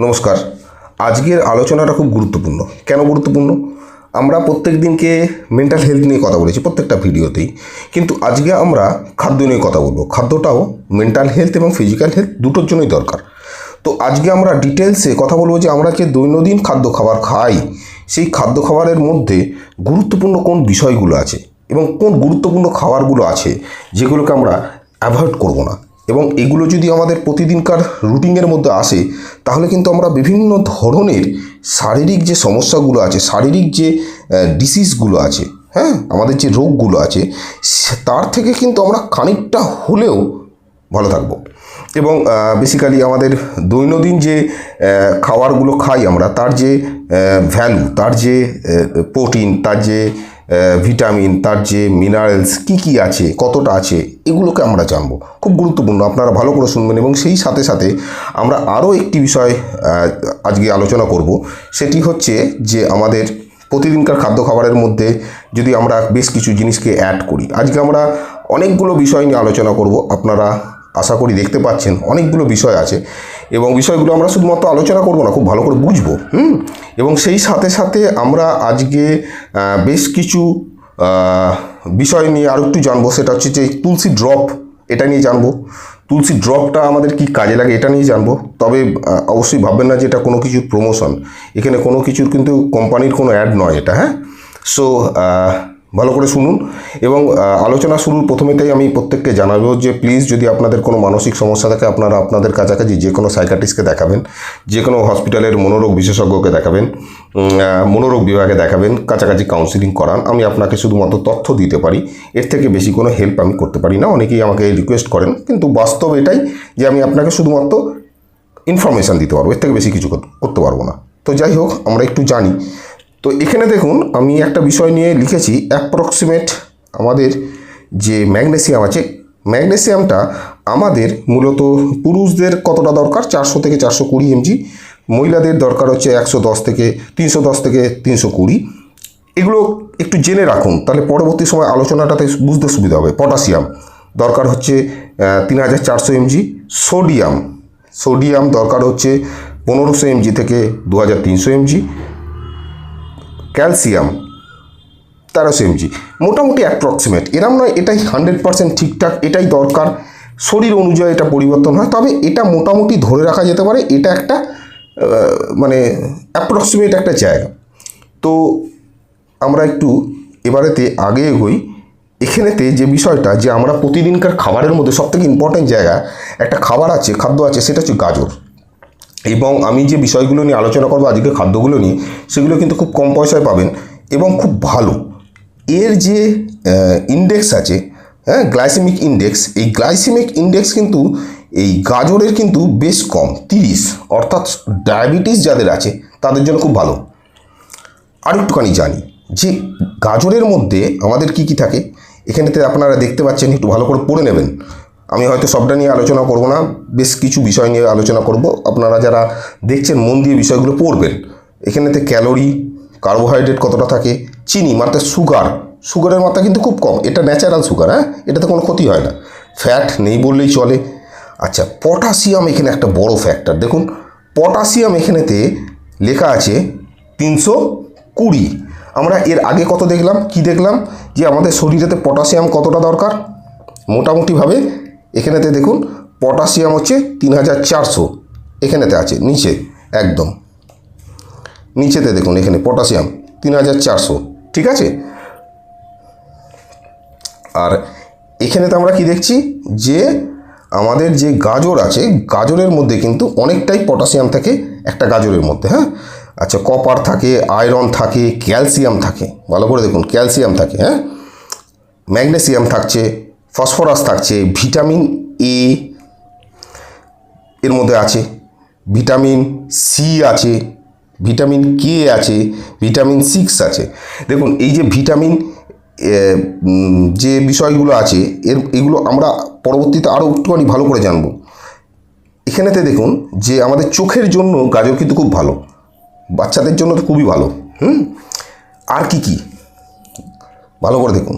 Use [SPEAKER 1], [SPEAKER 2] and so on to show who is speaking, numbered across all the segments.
[SPEAKER 1] নমস্কার। আজকের আলোচনাটা খুব গুরুত্বপূর্ণ। কেন গুরুত্বপূর্ণ? আমরা প্রত্যেক দিনকে মেন্টাল হেলথ নিয়ে কথা বলেছি প্রত্যেকটা ভিডিওতেই। কিন্তু আজকে আমরা খাদ্য নিয়ে কথা বলব। খাদ্যটাও মেন্টাল হেলথ এবং ফিজিক্যাল হেলথ দুটোর জন্যই দরকার। তো আজকে আমরা ডিটেলসে কথা বলব যে আমরা যে দৈনন্দিন খাদ্য খাবার খাই, সেই খাদ্য খাবারের মধ্যে গুরুত্বপূর্ণ কোন বিষয়গুলো আছে এবং কোন গুরুত্বপূর্ণ খাবারগুলো আছে, যেগুলোকে আমরা অ্যাভয়েড করব না। এবং এগুলো যদি আমাদের প্রতিদিনকার রুটিনের মধ্যে আসে, তাহলে কিন্তু আমরা বিভিন্ন ধরনের শারীরিক যে সমস্যাগুলো আছে, শারীরিক যে ডিসিজগুলো আছে হ্যাঁ আমাদের যে রোগগুলো আছে তার থেকে কিন্তু আমরা খানিকটা হলেও ভালো থাকব। এবং বেসিক্যালি আমাদের দৈনন্দিন যে খাবারগুলো খাই আমরা, তার যে ভ্যালু তার যে প্রোটিন তার যে ভিটামিন, তার যে মিনারেলস কি কি আছে, কতটা আছে, এগুলোকে আমরা জানব। খুব গুরুত্বপূর্ণ, আপনারা ভালো করে শুনবেন এবং সেই সাথে সাথে আমরা আরও একটি বিষয় আজকে আলোচনা করব। সেটি হচ্ছে যে আমাদের প্রতিদিনকার খাদ্য খাবারের মধ্যে যদি আমরা বেশ কিছু জিনিসকে অ্যাড করি, আজকে আমরা অনেকগুলো বিষয় নিয়ে আলোচনা করব। আপনারা আশা করি দেখতে পাচ্ছেন অনেকগুলো বিষয় আছে এবং বিষয়গুলো আমরা শুধুমাত্র আলোচনা করব না, খুব ভালো করে বুঝব, হুম? এবং সেই সাথে সাথে আমরা আজকে বেশ কিছু বিষয় নিয়ে আরও একটু জানব, সেটা হচ্ছে যে তুলসী ড্রপ, এটা নিয়ে জানব। তুলসী ড্রপটা আমাদের কি কাজে লাগে, এটা নিয়ে জানব। তবে অবশ্যই ভাববেন না যে এটা কোনো কিছুর প্রমোশন এখানে কোনো কিছুর কিন্তু কোম্পানির কোনো অ্যাড নয় এটা হ্যাঁ? সো ভালো করে শুনুন এবং আলোচনা শুরুর প্রথমেতেই আমি প্রত্যেককে জানাব যে প্লিজ যদি আপনাদের কোনো মানসিক সমস্যা থাকে, আপনারা আপনাদের কাছাকাছি যে কোনো সাইকাটিস্টকে দেখাবেন, যে কোনো হসপিটালের মনোরোগ বিশেষজ্ঞকে দেখাবেন মনোরোগ বিভাগে দেখাবেন, কাছাকাছি কাউন্সিলিং করান। আমি আপনাকে শুধুমাত্র তথ্য দিতে পারি, এর থেকে বেশি কোনো হেল্প আমি করতে পারি না। অনেকেই আমাকে রিকোয়েস্ট করেন, কিন্তু বাস্তব এটাই যে আমি আপনাকে শুধুমাত্র ইনফরমেশান দিতে পারব, এর থেকে বেশি কিছু করতে পারব না। তো যাই হোক, আমরা একটু জানি তো এখানে দেখুন, আমি একটা বিষয় নিয়ে লিখেছি অ্যাপ্রক্সিমেট আমাদের যে ম্যাগনেসিয়াম আছে ম্যাগনেসিয়ামটা আমাদের মূলত পুরুষদের কতটা দরকার? চারশো থেকে চারশো কুড়ি এমজি, মহিলাদের দরকার হচ্ছে একশো দশ থেকে তিনশো দশ থেকে তিনশো কুড়ি। এগুলো একটু জেনে রাখুন, তাহলে পরবর্তী সময় আলোচনাটাতে বুঝতে সুবিধা হবে। পটাশিয়াম দরকার হচ্ছে তিন হাজার চারশো এমজি। সোডিয়াম সোডিয়াম দরকার হচ্ছে পনেরোশো এমজি থেকে দু হাজার তিনশো এমজি। ক্যালসিয়াম তেরোশো এমজি মোটামুটি অ্যাপ্রক্সিমেট এরম নয়, এটাই হান্ড্রেড পার্সেন্ট ঠিকঠাক, এটাই দরকার। শরীর অনুযায়ী এটা পরিবর্তন হয়। তবে এটা মোটামুটি ধরে রাখা যেতে পারে, এটা একটা মানে অ্যাপ্রক্সিমেট একটা জায়গা। তো আমরা একটু এবারেতে আগে এগোই। এখানেতে যে বিষয়টা, যে আমরা প্রতিদিনকার খাবারের মধ্যে সবথেকে ইম্পর্ট্যান্ট জায়গা, একটা খাবার আছে, খাদ্য আছে, সেটা হচ্ছে গাজর। এবং আমি যে বিষয়গুলো নিয়ে আলোচনা করব আজকে খাদ্যগুলো নিয়ে, সেগুলো কিন্তু খুব কম পয়সায় পাবেন এবং খুব ভালো। এর যে ইন্ডেক্স আছে হ্যাঁ গ্লাইসেমিক ইন্ডেক্স এই গ্লাইসেমিক ইন্ডেক্স কিন্তু এই গাজরের কিন্তু বেশ কম, তিরিশ, অর্থাৎ ডায়াবেটিস যাদের আছে, তাদের জন্য খুব ভালো। আর একটুখানি জানি, যে গাজরের মধ্যে আমাদের কি কি থাকে? এখানেতে আপনারা দেখতে পাচ্ছেন, একটু ভালো করে পড়ে নেবেন। আমি হয়তো সবটা নিয়ে আলোচনা করব না, বেশ কিছু বিষয় নিয়ে আলোচনা করব। আপনারা যারা দেখছেন মন দিয়ে বিষয়গুলো পড়বেন, এখানেতে ক্যালোরি, কার্বোহাইড্রেট কতটা থাকে, চিনি মাত্রা সুগার, সুগারের মাত্রা কিন্তু খুব কম, এটা ন্যাচারাল সুগার হ্যাঁ? এটাতে কোনো ক্ষতি হয় না। ফ্যাট নেই বললেই চলে। আচ্ছা পটাশিয়াম এখানে একটা বড় ফ্যাক্টর, দেখুন, পটাশিয়াম এখানেতে লেখা আছে তিনশো কুড়ি। আমরা এর আগে কত দেখলাম? কি দেখলাম? যে আমাদের শরীরেতে পটাশিয়াম কতটা দরকার? মোটামুটিভাবে এখানেতে দেখুন, পটাশিয়াম হচ্ছে তিন হাজার চারশো। এখানেতে আছে, নিচে, একদম। নিচেতে দেখুন, এখানে পটাশিয়াম, তিন হাজার চারশো। ঠিক আছে? আর এখানেতে আমরা কি দেখছি? যে আমাদের যে গাজর আছে, গাজরের মধ্যে কিন্তু অনেকটাই পটাশিয়াম থাকে একটা গাজরের মধ্যে হ্যাঁ? আচ্ছা কপার থাকে, আয়রন থাকে, ক্যালসিয়াম থাকে। ভালো করে দেখুন, ক্যালসিয়াম থাকে হ্যাঁ? ম্যাগনেসিয়াম থাকছে ফসফরাস থাকছে, ভিটামিন এ এর মধ্যে আছে, ভিটামিন সি আছে, ভিটামিন কে আছে, ভিটামিন সিক্স আছে। দেখুন, এই যে ভিটামিন যে বিষয়গুলো আছে, এর, এগুলো আমরা পরবর্তীতে আরও একটুখানি ভালো করে জানব। এখানেতে দেখুন যে আমাদের চোখের জন্য গাজর কিন্তু খুব ভালো, বাচ্চাদের জন্য তো খুবই ভালো, হুম? আর কি কি? ভালো করে দেখুন।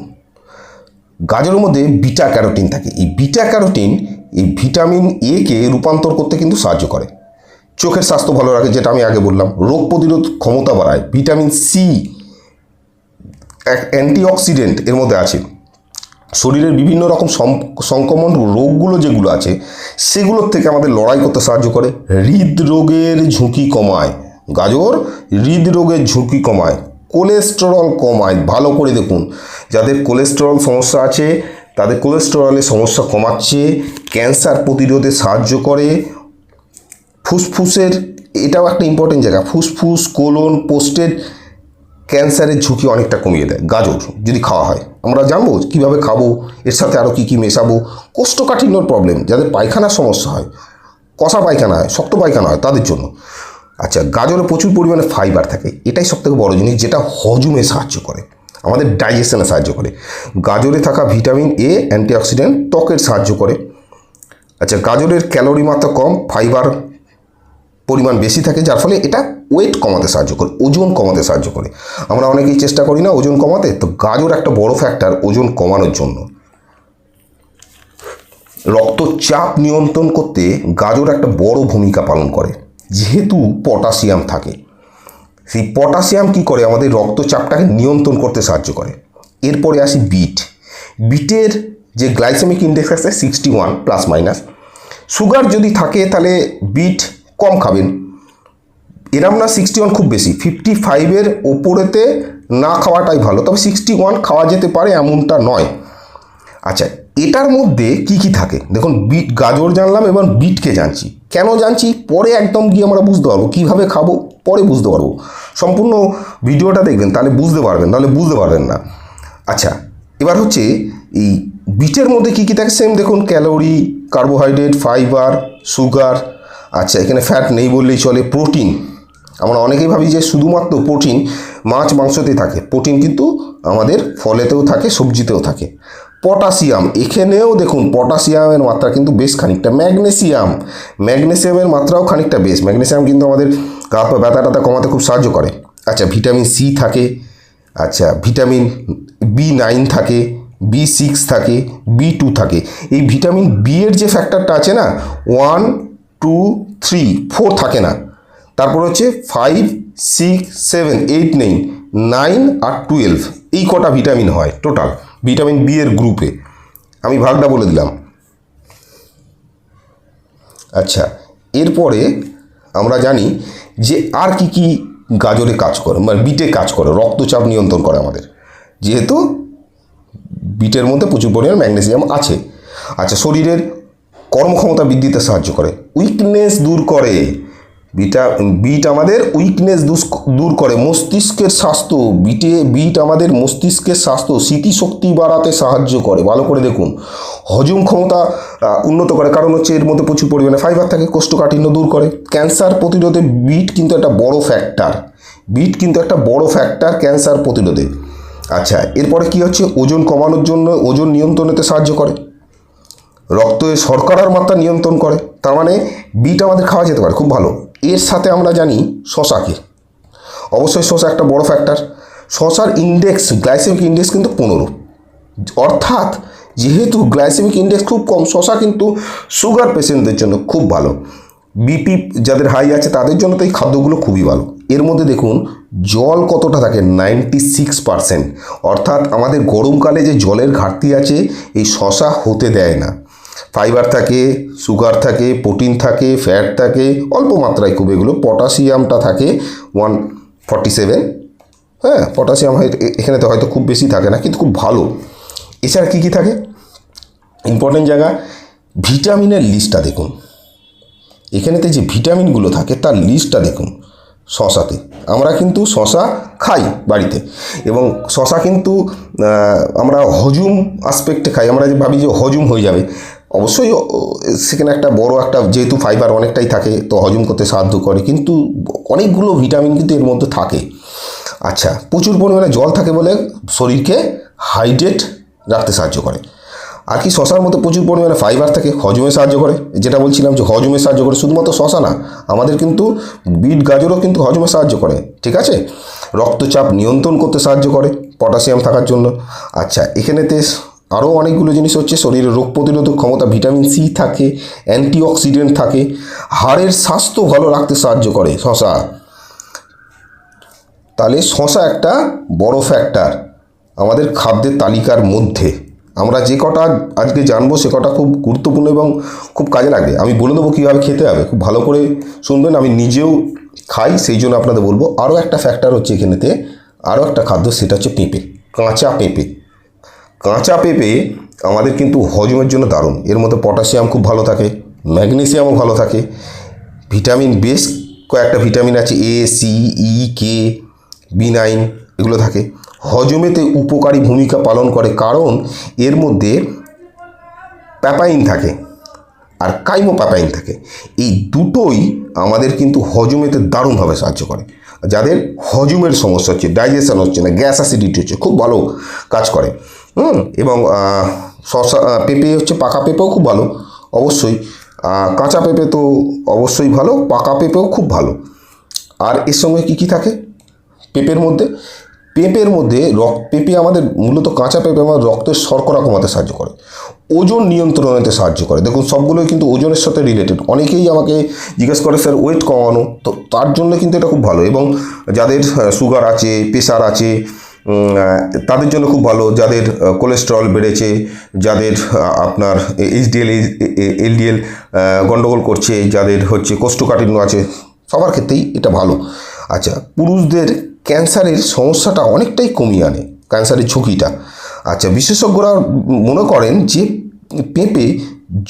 [SPEAKER 1] গাজরের মধ্যে বিটা ক্যারোটিন থাকে। এই বিটা ক্যারোটিন এই ভিটামিন এ কে রূপান্তর করতে কিন্তু সাহায্য করে। চোখের স্বাস্থ্য ভালো রাখে, যেটা আমি আগে বললাম। রোগ প্রতিরোধ ক্ষমতা বাড়ায়। ভিটামিন সি অ্যান্টিঅক্সিডেন্ট এর মধ্যে আছে। শরীরের বিভিন্ন রকম সংক্রমণ রোগগুলো যেগুলো আছে, সেগুলোর থেকে আমাদের লড়াই করতে সাহায্য করে। হৃদরোগের ঝুঁকি কমায়। গাজর হৃদরোগের ঝুঁকি কমায়। কোলেস্টেরল কমায়। ভালো করে দেখুন। যাদের কোলেস্টেরল সমস্যা আছে, তাদের কোলেস্টেরলের সমস্যা কমাচ্ছে ক্যান্সার প্রতিরোধে সাহায্য করে। ফুসফুসের, এটাও একটা ইম্পর্টেন্ট জায়গা। ফুসফুস কোলন পোস্টেড ক্যান্সারের ঝুঁকি অনেকটা কমিয়ে দেয়। গাজর, যদি খাওয়া হয়। আমরা জানব কীভাবে খাব, এর সাথে আরও কী কী মেশাবো। কোষ্ঠকাঠিন্যর প্রবলেম যাদের পায়খানার সমস্যা হয়, কষা পায়খানা হয়, শক্ত পায়খানা হয়, তাদের জন্য। আচ্ছা গাজরে প্রচুর পরিমাণে ফাইবার থাকে। এটাই সবথেকে বড় জিনিস যেটা হজমে সাহায্য করে। আমাদের ডাইজেশনে সাহায্য করে। গাজরে থাকা ভিটামিন এ অ্যান্টিঅক্সিডেন্ট ত্বকের সাহায্য করে। আচ্ছা গাজরের ক্যালোরি মাত্রা কম ফাইবার পরিমাণ বেশি থাকে, যার ফলে এটা ওয়েট কমাতে সাহায্য করে, ওজন কমাতে সাহায্য করে। আমরা অনেকেই চেষ্টা করি না ওজন কমাতে, তো গাজর একটা বড় ফ্যাক্টর ওজন কমানোর জন্য। রক্তচাপ নিয়ন্ত্রণ করতে গাজর একটা বড় ভূমিকা পালন করে। যেহেতু পটাশিয়াম থাকে, সেই পটাশিয়াম কি করে? আমাদের রক্তচাপটাকে নিয়ন্ত্রণ করতে সাহায্য করে। এরপরে আসি বিট। বিটের যে গ্লাইসেমিক ইন্ডেক্স আছে sixty one plus minus, sugar যদি থাকে তাহলে বিট কম খাবেন। এরম না সিক্সটি ওয়ান খুব বেশি, ফিফটি ফাইভের ওপরেতে না খাওয়াটাই ভালো, তবে সিক্সটি ওয়ান খাওয়া যেতে পারে এমনটা নয়। আচ্ছা এটার মধ্যে কি কি থাকে? দেখুন, বিট, গাজর জানলাম এবার বিটকে জানছি। কেন জানছি? পরে একদম গিয়ে আমরা বুঝতে পারব। কীভাবে খাব? পরে বুঝতে পারব। সম্পূর্ণ ভিডিওটা দেখবেন, তাহলে বুঝতে পারবেন, তাহলে বুঝতে পারবেন না। আচ্ছা এবার হচ্ছে এই বিটের মধ্যে কী কী থাকে? সেম দেখুন, ক্যালোরি, কার্বোহাইড্রেট, ফাইবার, সুগার। আচ্ছা এখানে ফ্যাট নেই বললেই চলে, প্রোটিন। আমরা অনেকেই ভাবি যে শুধুমাত্র প্রোটিন মাছ, মাংসতেই থাকে। প্রোটিন কিন্তু আমাদের ফলেতেও থাকে, সবজিতেও থাকে। পটাশিয়াম। এখানেও দেখুন, পটাশিয়ামের মাত্রা কিন্তু বেশ খানিকটা। ম্যাগনেসিয়াম, ম্যাগনেসিয়ামের মাত্রাও খানিকটা বেশ। ম্যাগনেসিয়াম কিন্তু আমাদের গা ব্যথা ট্যাথা কমাতে খুব সাহায্য করে। আচ্ছা ভিটামিন সি থাকে আচ্ছা ভিটামিন বি নাইন থাকে, বি সিক্স থাকে, বি টু থাকে। এই ভিটামিন বি এর যে ফ্যাক্টরটা আছে না, ওয়ান, টু, থ্রি, ফোর থাকে না। তারপর হচ্ছে ফাইভ, সিক্স, সেভেন, এইট নেই নাইন আর টুয়েলভ। এই কটা ভিটামিন হয় টোটাল। ভিটামিন বি এর গ্রুপে আমি ভাগটা বলে দিলাম। আচ্ছা এরপরে আমরা জানি যে আর কি কি গাজরে কাজ করে মানে বিটে কাজ করে, রক্তচাপ নিয়ন্ত্রণ করে আমাদের। যেহেতু বিটের মধ্যে প্রচুর পরিমাণ ম্যাগনেসিয়াম আছে। আচ্ছা শরীরের কর্মক্ষমতা বৃদ্ধিতে সাহায্য করে উইকনেস দূর করে। বিটা, বিট আমাদের উইকনেস দূর করে। মস্তিষ্কের স্বাস্থ্য, বিটে, বিট আমাদের মস্তিষ্কের স্বাস্থ্য, স্মৃতিশক্তি বাড়াতে সাহায্য করে। ভালো করে দেখুন। হজম ক্ষমতা উন্নত করে। কারণ হচ্ছে এর মধ্যে প্রচুর পরিমাণে ফাইবার থাকে, কোষ্ঠকাঠিন্য দূর করে। ক্যান্সার প্রতিরোধে বিট কিন্তু একটা বড় ফ্যাক্টর বিট কিন্তু একটা বড় ফ্যাক্টর ক্যান্সার প্রতিরোধে। আচ্ছা এরপরে কি হচ্ছে? ওজন কমানোর জন্য, ওজন নিয়ন্ত্রণেতে সাহায্য করে। রক্তে শর্করার মাত্রা নিয়ন্ত্রণ করে। তার মানে বিট আমাদের খাওয়া যেতে পারে, খুব ভালো। এর সাথে আমরা জানি শশাকে। অবশ্যই শশা একটা বড় ফ্যাক্টর শশার ইন্ডেক্স গ্লাইসেমিক ইন্ডেক্স কিন্তু পনেরো। অর্থাৎ যেহেতু গ্লাইসেমিক ইন্ডেক্স খুব কম, শশা কিন্তু সুগার পেশেন্টদের জন্য খুব ভালো। বিপি যাদের হাই আছে তাদের জন্য তো এই খাদ্যগুলো খুবই ভালো। এর মধ্যে দেখুন, জল কতটা থাকে? নাইনটি সিক্স পারসেন্ট অর্থাৎ আমাদের গরমকালে যে জলের ঘাটতি আছে, এই শশা হতে দেয় না। ফাইবার থাকে, সুগার থাকে, প্রোটিন থাকে, ফ্যাট থাকে, অল্প মাত্রায় খুব এগুলো। পটাশিয়ামটা থাকে ওয়ান ফর্টি সেভেন। হ্যাঁ পটাশিয়াম এখানে তো হয়তো খুব বেশি থাকে না, কিন্তু খুব ভালো। এছাড়া কী কী থাকে? ইম্পর্টেন্ট জায়গা, ভিটামিনের লিস্টটা দেখুন। এখানেতে যে ভিটামিনগুলো থাকে, তার লিস্টটা দেখুন শশাতে। আমরা কিন্তু শশা খাই বাড়িতে। এবং শশা কিন্তু আমরা হজম আসপেক্টে খাই। আমরা যে ভাবি যে হজম হয়ে যাবে অবশ্যই সেখানে একটা বড় একটা, যেহেতু ফাইবার অনেকটাই থাকে, তো হজম করতে সাহায্য করে। কিন্তু অনেকগুলো ভিটামিন কিন্তু এর মধ্যে থাকে। আচ্ছা প্রচুর পরিমাণে জল থাকে বলে শরীরকে হাইড্রেট রাখতে সাহায্য করে। আর কি শশার মতো প্রচুর পরিমাণে ফাইবার থাকে, হজমে সাহায্য করে। যেটা বলছিলাম যে হজমে সাহায্য করে, শুধুমাত্র শশা না, আমাদের কিন্তু বিট, গাজরও কিন্তু হজমে সাহায্য করে, ঠিক আছে? রক্তচাপ নিয়ন্ত্রণ করতে সাহায্য করে, পটাশিয়াম থাকার জন্য। আচ্ছা এখানেতে আরও অনেকগুলো জিনিস হচ্ছে, শরীরে রোগ প্রতিরোধক ক্ষমতা, ভিটামিন সি থাকে, অ্যান্টিঅক্সিডেন্ট থাকে, হাড়ের স্বাস্থ্য ভালো রাখতে সাহায্য করে, শশা। তাহলে শশা একটা বড় ফ্যাক্টর আমাদের খাদ্যের তালিকার মধ্যে। আমরা যে কটা আজকে জানব, সে কটা খুব গুরুত্বপূর্ণ এবং খুব কাজে লাগবে। আমি বলে দেবো কীভাবে খেতে হবে। খুব ভালো করে শুনবেন, আমি নিজেও খাই, সেই জন্য আপনাদের বলব, আরও একটা ফ্যাক্টর হচ্ছে এখানেতে, আরও একটা খাদ্য, সেটা হচ্ছে পেঁপে, কাঁচা পেঁপে। কাঁচা পেঁপে আমাদের কিন্তু হজমের জন্য দারুণ। এর মধ্যে পটাশিয়াম খুব ভালো থাকে, ম্যাগনেসিয়ামও ভালো থাকে। ভিটামিন বেশ কয়েকটা ভিটামিন আছে, A, C, E, K, B nine এগুলো থাকে। হজমেতে উপকারী ভূমিকা পালন করে কারণ এর মধ্যে প্যাপাইন থাকে আর কাইমো প্যাপাইন থাকে। এই দুটোই আমাদের কিন্তু হজমেতে দারুণভাবে সাহায্য করে। যাদের হজমের সমস্যা হচ্ছে, ডাইজেশন হচ্ছে না, গ্যাস অ্যাসিডিটি হচ্ছে, খুব ভালো কাজ করে। হুম, এবং শসা পেঁপে হচ্ছে পাকা পেঁপেও খুব ভালো, অবশ্যই। কাঁচা পেঁপে তো অবশ্যই ভালো, পাকা পেঁপেও খুব ভালো। আর এর সঙ্গে কী কী থাকে? পেঁপের মধ্যে পেঁপের মধ্যে রক্ত পেঁপে আমাদের মূলত কাঁচা পেঁপে আমাদের রক্তের শর্করা কমাতে সাহায্য করে। ওজন নিয়ন্ত্রণে সাহায্য করে। দেখুন, সবগুলোই কিন্তু ওজনের সাথে রিলেটেড অনেকেই আমাকে জিজ্ঞেস করে, স্যার ওয়েট কমানো? তো তার জন্য কিন্তু এটা খুব ভালো। এবং যাদের সুগার আছে প্রেশার আছে তাদের জন্য খুব ভালো। যাদের কোলেস্টেরল বেড়েছে, যাদের আপনার এইচডিএল এলডিএল গন্ডগোল করছে, যাদের হচ্ছে কোষ্ঠকাঠিন্য আছে, সবার ক্ষেত্রেই এটা ভালো। আচ্ছা পুরুষদের ক্যান্সারের সমস্যাটা অনেকটাই কমিয়ে আনে, ক্যান্সারের ঝুঁকিটা। আচ্ছা বিশেষজ্ঞরা মনে করেন যে পেঁপে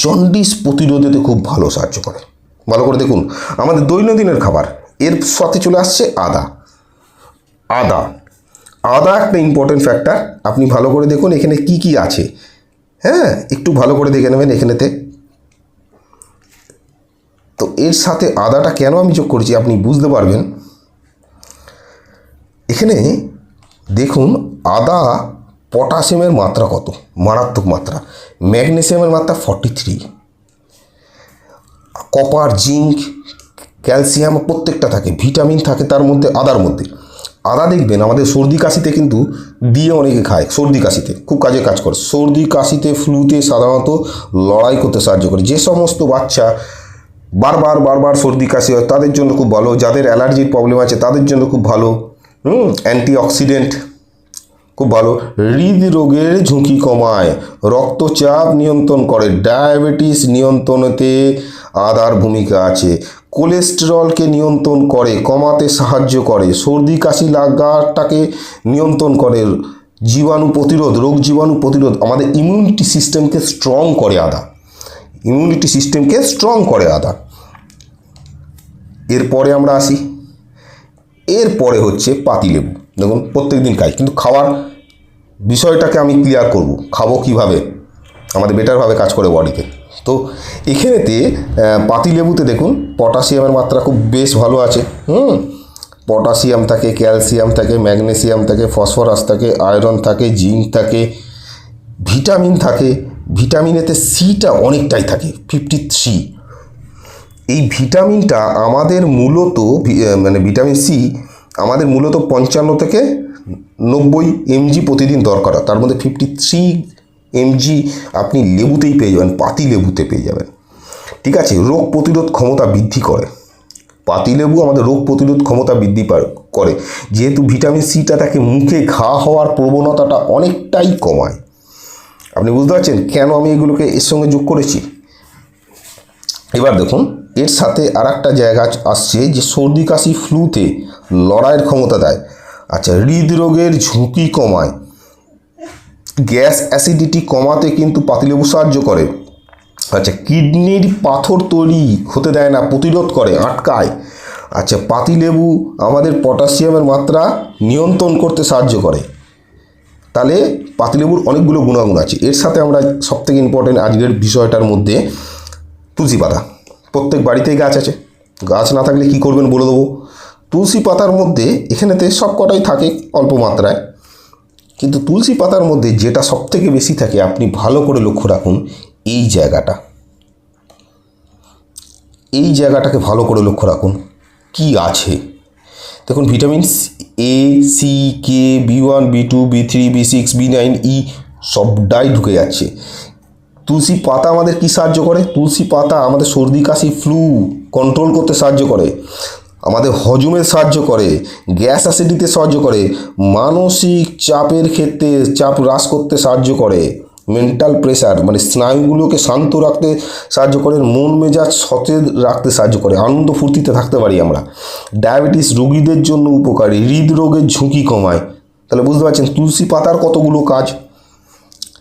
[SPEAKER 1] জন্ডিস প্রতিরোধেতে খুব ভালো সাহায্য করে। ভালো করে দেখুন, আমাদের দৈনন্দিনের খাবার, এর সাথে চলে আসছে আদা। আদা আদা একটা ইম্পর্টেন্ট ফ্যাক্টর আপনি ভালো করে দেখুন এখানে কি কি আছে। হ্যাঁ একটু ভালো করে দেখে নেবেন এখানেতে। তো এর সাথে আদাটা কেন আমি যোগ করেছি আপনি বুঝতে পারবেন। এখানে দেখুন আদা পটাশিয়ামের মাত্রা কত? মারাত্মক মাত্রা। ম্যাগনেসিয়ামের মাত্রা forty three copper zinc calcium প্রত্যেকটা থাকে ভিটামিন থাকে তার মধ্যে, আদার মধ্যে। আদা দেখবেন, আমাদের সর্দি কাশিতে কিন্তু দিয়ে অনেকে খায়, সর্দি কাশিতে, খুব কাজে কাজ করে। সর্দি কাশিতে ফ্লুতে সাধারণত লড়াই করতে সাহায্য করে। যে সমস্ত বাচ্চা বারবার বারবার সর্দি কাশি হয়, তাদের জন্য খুব ভালো। যাদের অ্যালার্জির প্রবলেম আছে, তাদের জন্য খুব ভালো। হুম অ্যান্টিঅক্সিডেন্ট খুব ভালো। হৃদরোগের ঝুঁকি কমায়। রক্তচাপ নিয়ন্ত্রণ করে। ডায়াবেটিস নিয়ন্ত্রণেতে আদার ভূমিকা আছে। কোলেস্টেরলকে নিয়ন্ত্রণ করে, কমাতে সাহায্য করে। সর্দি, কাশি লাগাটাকে নিয়ন্ত্রণ করে। জীবাণু প্রতিরোধ, রোগ জীবাণু প্রতিরোধ আমাদের ইমিউনিটি সিস্টেমকে স্ট্রং করে আদা। ইমিউনিটি সিস্টেমকে স্ট্রং করে আদা। এরপরে আমরা আসি। এরপরে হচ্ছে পাতিলেবু। দেখুন প্রত্যেক দিন খাই, কিন্তু খাওয়ার বিষয়টাকে আমি ক্লিয়ার করব। খাব কীভাবে? আমাদের বেটারভাবে কাজ করে বডিতে তো এখানেতে পাতিলেবুতে দেখুন পটাশিয়ামের মাত্রা খুব বেশ ভালো আছে, হুম পটাশিয়াম থাকে, ক্যালসিয়াম থাকে, ম্যাগনেসিয়াম থাকে, ফসফরাস থাকে, আয়রন থাকে, জিঙ্ক থাকে, ভিটামিন থাকে, ভিটামিনেতে সিটা অনেকটাই থাকে ফিফটি থ্রি এই ভিটামিনটা আমাদের মূলত মানে ভিটামিন সি আমাদের মূলত পঞ্চান্ন থেকে নব্বই এমজি প্রতিদিন দরকার। তার মধ্যে ফিফটি থ্রি এমজি আপনি লেবুতেই পেয়ে যাবেন, পাতি লেবুতে পেয়ে যাবেন। ঠিক আছে, রোগ প্রতিরোধ ক্ষমতা বৃদ্ধি করে। পাতিলেবু আমাদের রোগ প্রতিরোধ ক্ষমতা বৃদ্ধি করে। যেহেতু ভিটামিন সিটা তাকে মুখে ঘা হওয়ার প্রবণতাটা অনেকটাই কমায়। আপনি বুঝতে পারছেন কেন আমি এগুলোকে এর সঙ্গে যোগ করেছি? এবার দেখুন, এর সাথে আর একটা জায়গা আসছে যে সর্দি, কাশি ফ্লুতে লড়াইয়ের ক্ষমতা দেয়। আচ্ছা হৃদরোগের ঝুঁকি কমায়। গ্যাস অ্যাসিডিটি কমাতে কিন্তু পাতিলেবু সাহায্য করে। আচ্ছা কিডনির পাথর তৈরি হতে দেয় না, প্রতিরোধ করে, আটকায়। আচ্ছা পাতিলেবু আমাদের পটাশিয়ামের মাত্রা নিয়ন্ত্রণ করতে সাহায্য করে। তাহলে পাতিলেবুর অনেকগুলো গুণাগুণ আছে। এর সাথে আমরা সবথেকে ইম্পর্টেন্ট আজকের বিষয়টার মধ্যে তুলসী পাতা। প্রত্যেক বাড়িতেই গাছ আছে। গাছ না থাকলে কি করবেন বলে দেবো? তুলসী পাতার মধ্যে এখানেতে সব কটাই থাকে অল্প মাত্রায়। কিন্তু তুলসী পাতার মধ্যে যেটা সবথেকে বেশি থাকে, আপনি ভালো করে লক্ষ্য রাখুন, এই জায়গাটা। এই জায়গাটাকে ভালো করে লক্ষ্য রাখুন, কি আছে? দেখুন vitamin A C K B one B two B three B six B nine E সবটাই ঢুকে যাচ্ছে। তুলসী পাতা আমাদের কি সাহায্য করে? তুলসী পাতা আমাদের সর্দি, কাশি ফ্লু কন্ট্রোল করতে সাহায্য করে। আমাদের হজমে সাহায্য করে, গ্যাস অ্যাসিডিতে সাহায্য করে, মানসিক চাপের ক্ষেত্রে চাপ হ্রাস করতে সাহায্য করে মেন্টাল প্রেশার মানে স্নায়ুগুলোকে শান্ত রাখতে সাহায্য করে, মন মেজাজ সতেজ রাখতে সাহায্য করে, আনন্দ ফুর্তিতে থাকতে পারি আমরা। ডায়াবেটিস রোগীদের জন্য উপকারী, হৃদরোগের ঝুঁকি কমায়। তাহলে বুঝতে পারছেন, তুলসী পাতার কতগুলো কাজ?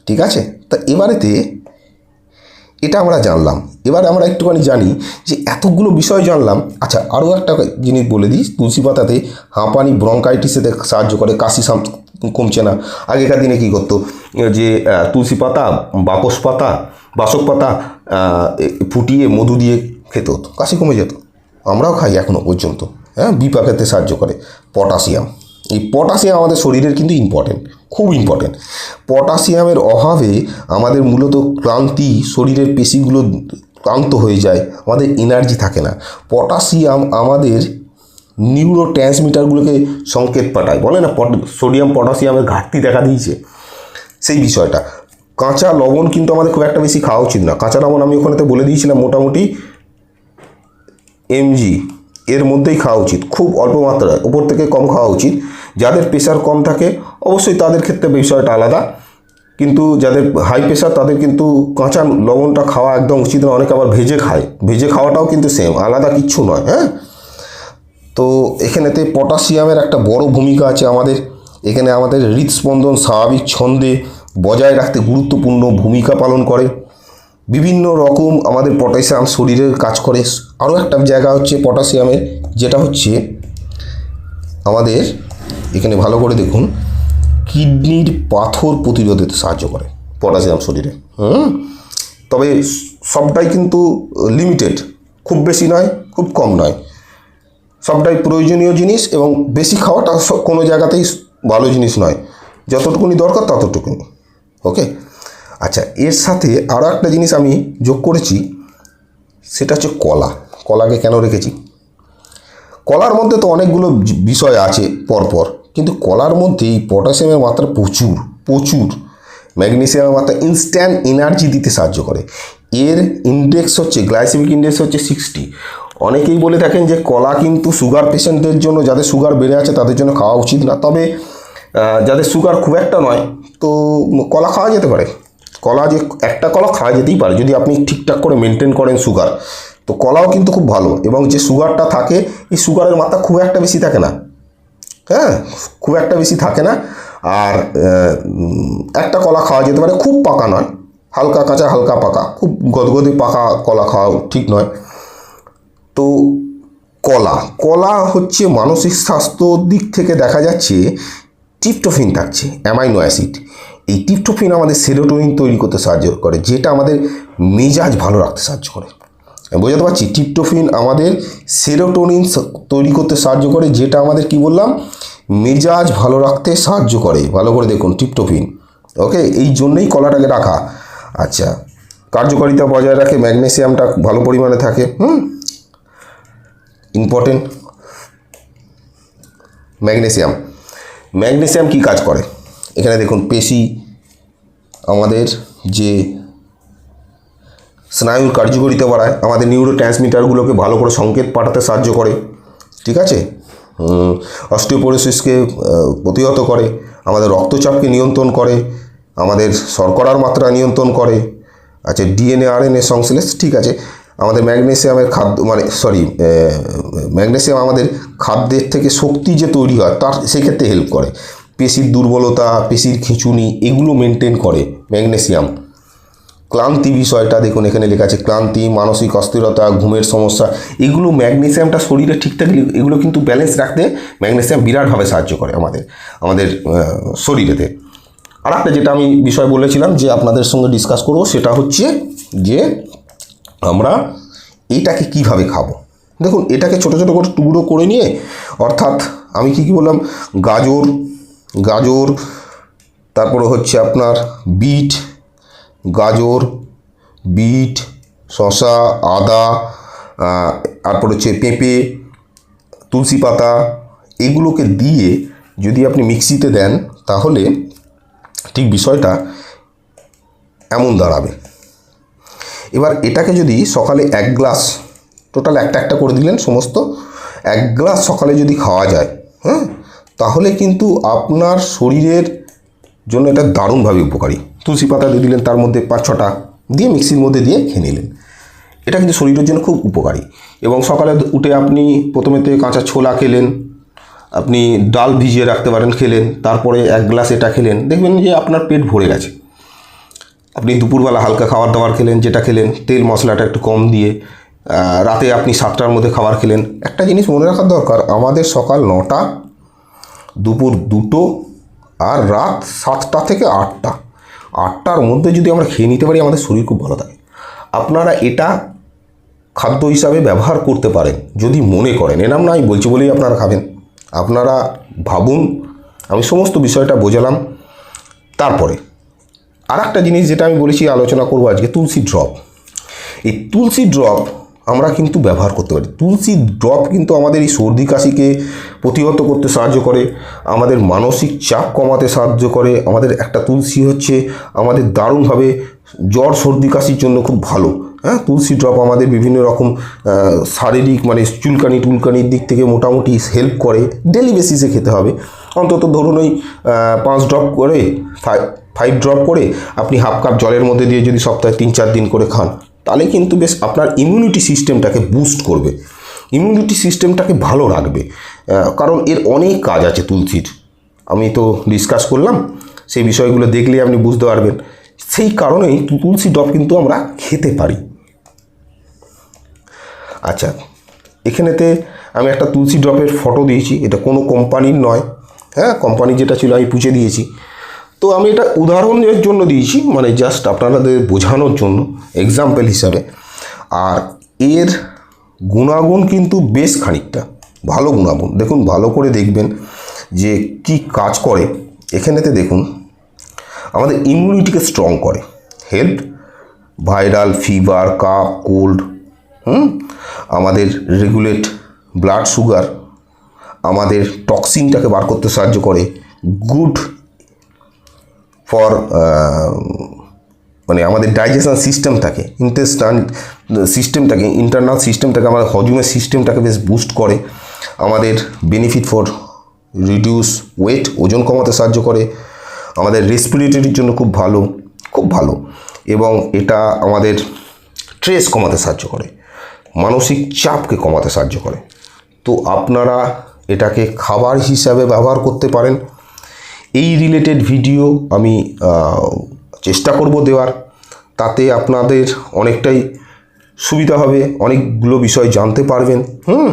[SPEAKER 1] ঠিক আছে? তা এবারেতে এটা আমরা জানলাম। এবার আমরা একটুখানি জানি যে এতগুলো বিষয় জানলাম। আচ্ছা আরও একটা জিনিস বলে দিই। তুলসী পাতাতে হাঁপানি ব্রঙ্কাইটিসে সাহায্য করে, কাশি কমছে না। আগেকার দিনে কী করতো? যে তুলসী পাতা, বাকস পাতা, বাসক পাতা ফুটিয়ে মধু দিয়ে খেতে কাশি কমে যেত। আমরাও খাই এখনও পর্যন্ত। হ্যাঁ বিপা খেতে সাহায্য করে। পটাশিয়াম। এই পটাশিয়াম আমাদের শরীরের কিন্তু ইম্পর্টেন্ট খুব ইম্পর্টেন্ট পটাশিয়ামের অভাবে আমাদের মূলত ক্লান্তি শরীরের পেশিগুলো ক্লান্ত হয়ে যায়, আমাদের এনার্জি থাকে না। পটাশিয়াম আমাদের নিউরো ট্রান্সমিটারগুলোকে সংকেত পাঠায়। বলে না, পট সোডিয়াম পটাশিয়ামের ঘাটতি দেখা দিয়েছে। সেই বিষয়টা। কাঁচা লবণ কিন্তু আমাদের খুব একটা বেশি খাওয়া উচিত না। কাঁচা লবণ আমি ওখানেতে বলে দিয়েছিলাম, মোটামুটি এমজি এর মধ্যেই খাওয়া উচিত। খুব অল্প মাত্রায়, উপর থেকে কম খাওয়া উচিত। যাদের প্রেশার কম থাকে, অবশ্যই তাদের ক্ষেত্রে বিষয়টা আলাদা। কিন্তু যাদের হাই প্রেশার তাদের কিন্তু কাঁচা লবণটা খাওয়া একদম উচিত না অনেকে আবার ভেজে খায়। ভেজে খাওয়াটাও কিন্তু সেম আলাদা কিচ্ছু নয় হ্যাঁ? তো এখানেতে পটাশিয়ামের একটা বড় ভূমিকা আছে আমাদের। এখানে আমাদের হৃদস্পন্দন স্বাভাবিক ছন্দে বজায় রাখতে গুরুত্বপূর্ণ ভূমিকা পালন করে। বিভিন্ন রকম আমাদের পটাশিয়াম শরীরের কাজ করে। আরও একটা জায়গা হচ্ছে পটাশিয়ামের, যেটা হচ্ছে আমাদের, এখানে ভালো করে দেখুন, কিডনির পাথর প্রতিরোধে সাহায্য করে পটাশিয়াম শরীরে। হুম? তবে সবটাই কিন্তু লিমিটেড খুব বেশি নয়, খুব কম নয়। সবটাই প্রয়োজনীয় জিনিস এবং বেশি খাওয়াটা কোনো জায়গাতেই ভালো জিনিস নয়। যতটুকুনি দরকার ততটুকুনি ওকে আচ্ছা এর সাথে আরও একটা জিনিস আমি যোগ করেছি, সেটা হচ্ছে কলা। কলাকে কেন রেখেছি? কলার মধ্যে তো অনেকগুলো বিষয় আছে পরপর, কিন্তু কলার মধ্যে এই পটাশিয়ামের মাত্রা প্রচুর প্রচুর। ম্যাগনেসিয়ামের মাত্রা ইনস্ট্যান্ট এনার্জি দিতে সাহায্য করে। এর ইন্ডেক্স হচ্ছে গ্লাইসেমিক ইন্ডেক্স হচ্ছে সিক্সটি অনেকেই বলে থাকেন যে কলা কিন্তু সুগার পেশেন্টদের জন্য, যাদের সুগার বেড়ে আছে তাদের জন্য খাওয়া উচিত না। তবে যাদের সুগার খুব একটা নয়, তো কলা খাওয়া যেতে পারে। কলা যে, একটা কলা খাওয়া যেতেই পারে, যদি আপনি ঠিকঠাক করে মেনটেন করেন সুগার তো কলাও কিন্তু খুব ভালো, এবং যে সুগারটা থাকে, এই সুগারের মাত্রা খুব একটা বেশি থাকে না। হ্যাঁ খুব একটা বেশি থাকে না, আর একটা কলা খাওয়া যেতে পারে, খুব পাকা নয়, হালকা কাঁচা, হালকা পাকা, খুব গদগদে পাকা কলা খাওয়া ঠিক নয়। তো কলা কলা হচ্ছে মানসিক স্বাস্থ্যর দিক থেকে দেখা যাচ্ছে টিপটোফিন থাকছে অ্যামাইনো অ্যাসিড এই টিপটোফিন আমাদের সেরোটোনিন তৈরি করতে সাহায্য করে, যেটা আমাদের মেজাজ ভালো রাখতে সাহায্য করে। বোঝাতে পারছি টিপটোফিন আমাদের সেরোটোনিন তৈরি করতে সাহায্য করে, যেটা আমাদের কি বললাম? মেজাজ ভালো রাখতে সাহায্য করে। ভালো করে দেখুন টিপটোফিন ওকে এই জন্যই কলাটাকে রাখা। আচ্ছা কার্যকারিতা বজায় রাখে, ম্যাগনেসিয়ামটা ভালো পরিমাণে থাকে, হুম? Important magnesium. ম্যাগনেসিয়াম কি কাজ করে? এখানে দেখুন, পেশি আমাদের যে স্নায়ুর কার্যকারিতা বাড়ায়, আমাদের নিউরো ট্রান্সমিটারগুলোকে ভালো করে সংকেত পাঠাতে সাহায্য করে, ঠিক আছে? অস্টিওপোরোসিসকে প্রতিহত করে, আমাদের রক্তচাপকে নিয়ন্ত্রণ করে, আমাদের শর্করার মাত্রা নিয়ন্ত্রণ করে আচ্ছা ডিএনএ আরএনএ সংশ্লেষ, ঠিক আছে? আমাদের ম্যাগনেসিয়ামের খাদ্য মানে সরি ম্যাগনেসিয়াম আমাদের খাদ্যের থেকে শক্তি যে তৈরি হয়, তার, সেক্ষেত্রে হেল্প করে। পেশির দুর্বলতা, পেশির খিঁচুনি, এগুলো মেনটেন করে ম্যাগনেসিয়াম ক্লান্তি বিষয়টা দেখুন, এখানে লেখা আছে ক্লান্তি, মানসিক অস্থিরতা, ঘুমের সমস্যা, এগুলো ম্যাগনেসিয়ামটা শরীরে ঠিক থাকলে এগুলো কিন্তু ব্যালেন্স রাখতে ম্যাগনেসিয়াম বিরাটভাবে সাহায্য করে আমাদের আমাদের শরীরেতে। আর একটা যেটা আমি বিষয় বলেছিলাম যে আপনাদের সঙ্গে ডিসকাস করব, সেটা হচ্ছে যে আমরা এটাকে কীভাবে খাব। দেখুন, এটাকে ছোটো ছোটো করে টুকরো করে নিয়ে, অর্থাৎ আমি কি কি বললাম, গাজর গাজর, তারপরে হচ্ছে আপনার বিট, গাজর, বিট শশা আদা তারপর হচ্ছে পেঁপে, তুলসী পাতা, এগুলোকে দিয়ে যদি আপনি মিক্সিতে দেন, তাহলে ঠিক বিষয়টা এমন দাঁড়াবে। এবার এটাকে যদি সকালে এক গ্লাস, টোটাল একটা একটা করে দিলেন সমস্ত, এক গ্লাস সকালে যদি খাওয়া যায় হ্যাঁ তাহলে কিন্তু আপনার শরীরের জন্য এটা দারুণভাবে উপকারী। তুলসী পাতা দিয়ে দিলেন, তার মধ্যে পাঁচ ছটা দিয়ে মিক্সির মধ্যে দিয়ে খেয়ে নিলেন। এটা কিন্তু শরীরের জন্য খুব উপকারী। এবং সকালে উঠে আপনি প্রথমেতে কাঁচা ছোলা খেলেন, আপনি ডাল ভিজিয়ে রাখতে পারেন খেলেন, তারপরে এক গ্লাস এটা খেলেন, দেখবেন যে আপনার পেট ভরে গেছে। আপনি দুপুরবেলা হালকা খাবার দাবার খেলেন, যেটা খেলেন, তেল মশলাটা একটু কম দিয়ে রাতে আপনি সাতটার মধ্যে খাবার খেলেন। একটা জিনিস মনে রাখার দরকার, আমাদের সকাল নটা দুপুর দুটো আর রাত সাতটা থেকে আটটা। আটটার মধ্যে যদি আমরা খেয়ে নিতে পারি, আমাদের শরীর খুব ভালো থাকে। আপনারা এটা খাদ্য হিসাবে ব্যবহার করতে পারেন, যদি মনে করেন। এনাম না আমি বলছি বলেই আপনারা খাবেন। আপনারা ভাবুন, আমি সমস্ত বিষয়টা বোঝালাম। তারপরে আর একটা জিনিস যেটা আমি বলেছি, আলোচনা করব আজকে, তুলসী ড্রপ। এই তুলসী ড্রপ আমরা কিন্তু ব্যবহার করতে পারি। তুলসী ড্রপ কিন্তু আমাদের এই সর্দি কাশিকে প্রতিহত করতে সাহায্য করে, আমাদের মানসিক চাপ কমাতে সাহায্য করে, আমাদের একটা তুলসী হচ্ছে আমাদের দারুণভাবে জ্বর, সর্দি কাশির জন্য খুব ভালো। হ্যাঁ তুলসী ড্রপ আমাদের বিভিন্ন রকম শারীরিক মানে চুলকানি টুলকানির দিক থেকে মোটামুটি হেল্প করে ডেলি বেসিসে খেতে হবে। অন্তত ধরুন ওই পাঁচ ড্রপ করে ফাইভ ড্রপ করে আপনি হাফ কাপ জলের মধ্যে দিয়ে যদি সপ্তাহে তিন, চার দিন করে খান। তাহলে কিন্তু বেশ আপনার ইমিউনিটি সিস্টেমটাকে বুস্ট করবে। ইমিউনিটি সিস্টেমটাকে ভালো রাখবে। কারণ এর অনেক কাজ আছে তুলসীর। আমি তো ডিসকাস করলাম, সেই বিষয়গুলো দেখলে আপনি বুঝতে পারবেন। সেই কারণেই তুলসী ড্রপ কিন্তু আমরা খেতে পারি। আচ্ছা এখানেতে আমি একটা তুলসী ড্রপের ফটো দিয়েছি। এটা কোনো কোম্পানির নয়। হ্যাঁ কোম্পানি যেটা ছিল আমি পুঁছে দিয়েছি। তো আমি এটা উদাহরণের জন্য দিয়েছি মানে জাস্ট আপনাদের বোঝানোর জন্য এক্সাম্পল হিসাবে। আর এর গুণাগুণ কিন্তু বেশ খানিকটা, ভালো গুণাগুণ। দেখুন, ভালো করে দেখবেন যে কি কাজ করে। এখানেতে দেখুন, আমাদের ইমিউনিটিকে স্ট্রং করে। Help viral fever cough cold হুম? আমাদের রেগুলেট ব্লাড সুগার আমাদের টক্সিনটাকে বার করতে সাহায্য করে। গুড ফর মানে আমাদের ডাইজেশন সিস্টেম থাকে ইন্টেস্টান সিস্টেমটাকে ইন্টারনাল সিস্টেমটাকে আমাদের হজমের সিস্টেমটাকে বেশ বুস্ট করে, আমাদের বেনিফিট ফর রিডিউস ওয়েট ওজন কমাতে সাহায্য করে, আমাদের রেসপিরেটরির জন্য খুব ভালো খুব ভালো, এবং এটা আমাদের স্ট্রেস কমাতে সাহায্য করে, মানসিক চাপকে কমাতে সাহায্য করে। তো আপনারা এটাকে খাবার হিসাবে ব্যবহার করতে পারেন। এই রিলেটেড ভিডিও আমি চেষ্টা করব দেওয়ার। তাতে আপনাদের অনেকটাই সুবিধা হবে, অনেকগুলো বিষয় জানতে পারবেন। হুম?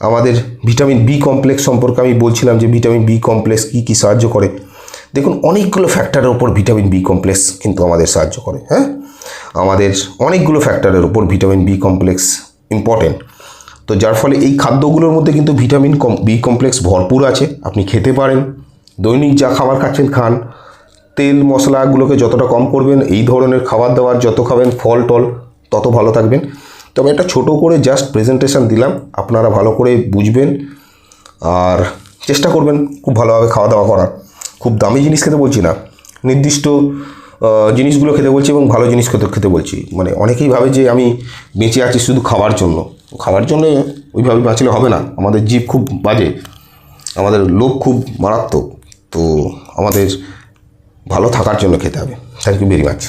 [SPEAKER 1] আমাদের ভিটামিন বি কমপ্লেক্স সম্পর্কে আমি বলছিলাম যে ভিটামিন বি কমপ্লেক্স কী কী সাহায্য করে। দেখুন, অনেকগুলো ফ্যাক্টরের ওপর ভিটামিন বি কমপ্লেক্স কিন্তু আমাদের সাহায্য করে হ্যাঁ? আমাদের অনেকগুলো ফ্যাক্টরের ওপর ভিটামিন বি কমপ্লেক্স ইম্পর্টেন্ট তো যার ফলে এই খাদ্যগুলোর মধ্যে কিন্তু ভিটামিন কম বি কমপ্লেক্স ভরপুর আছে, আপনি খেতে পারেন। দৈনিক যা খাবার খাচ্ছেন খান। তেল, মশলাগুলোকে যতটা কম করবেন, এই ধরনের খাবার দাবার যত খাবেন, ফল, টল, তত ভালো থাকবেন। তবে একটা ছোট করে জাস্ট প্রেজেন্টেশন দিলাম, আপনারা ভালো করে বুঝবেন আর চেষ্টা করবেন খুব ভালোভাবে খাওয়া দাওয়া করার। খুব দামি জিনিস খেতে বলছি না, নির্দিষ্ট জিনিসগুলো খেতে বলছি এবং ভালো জিনিস খেতে খেতে বলছি। মানে অনেকেই ভাবে যে আমি বেঁচে আছি শুধু খাবার জন্য। খাবার জন্য ওইভাবে বাঁচলে হবে না, আমাদের জীব খুব বাজে, আমাদের লোভ খুব মারাত্মক। তো আমাদের ভালো থাকার জন্য খেতে হবে। Thank you very much